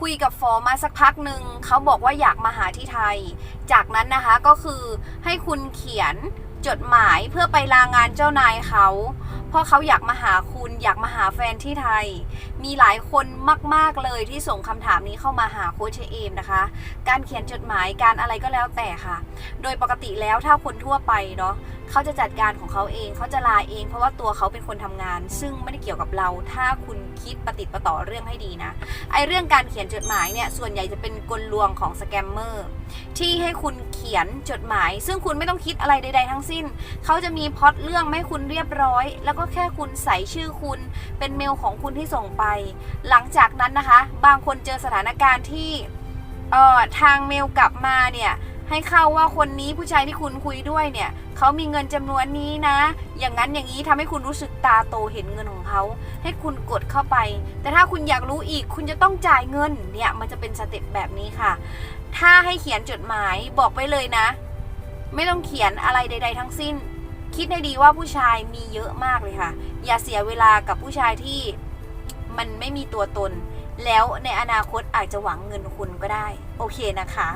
คุยกับฟอมาสักพักหนึ่งเขาบอกว่าอยากมาหาที่ไทย จากนั้นนะคะก็คือให้คุณเขียนจดหมายเพื่อไปลางานเจ้านายเขา เพราะเขาอยากมาหาคุณอยากมาหาแฟนที่ไทย มีหลายคนมาก ๆเลยที่ส่งคำถามนี้เข้ามาหาโค้ชเอมนะคะ การเขียนจดหมายการอะไรก็แล้วแต่ค่ะ โดยปกติแล้วถ้าคนทั่วไปเนาะ เขาจะจัดการของเขาเองเขาจะลาเอง เพราะว่าตัวเขาเป็นคนทำงาน ซึ่งไม่ได้เกี่ยวกับเรา ถ้าคุณคิดประติประต่อเรื่องให้ดีนะไอเรื่องการเขียนจดหมายเนี่ยส่วนใหญ่จะเป็นกลลวงของสแกมเมอร์ที่ให้คุณเขียนจดหมาย ซึ่งคุณไม่ต้องคิดอะไรใด ๆ ทั้งสิ้น เขาจะมีพอตเรื่องให้คุณเรียบร้อย แล้วก็แค่คุณใส่ชื่อคุณเป็นเมลของคุณที่ส่งไป หลังจากนั้นนะคะ บางคนเจอสถานการณ์ที่เอ่อทางเมลกลับมาเนี่ย ให้เข้าว่าคนนี้ผู้ชายที่คุณคุยด้วยเนี่ยเขามีเงินจำนวนนี้นะ อย่างนั้นอย่างนี้ทำให้คุณรู้สึกตาโตเห็นเงินของเขา ให้คุณกดเข้าไป แต่ถ้าคุณอยากรู้อีกคุณจะต้องจ่ายเงินเนี่ยมันจะเป็นสเต็ปแบบนี้ค่ะ ถ้าให้เขียนจดหมายบอกไว้เลยนะ ไม่ต้องเขียนอะไรใด ๆ ทั้งสิ้น คิดให้ดีว่าผู้ชายมีเยอะมากเลยค่ะ อย่าเสียเวลากับผู้ชายที่มันไม่มีตัวตน แล้วในอนาคตอาจจะหวังเงินคุณก็ได้ โอเคนะคะ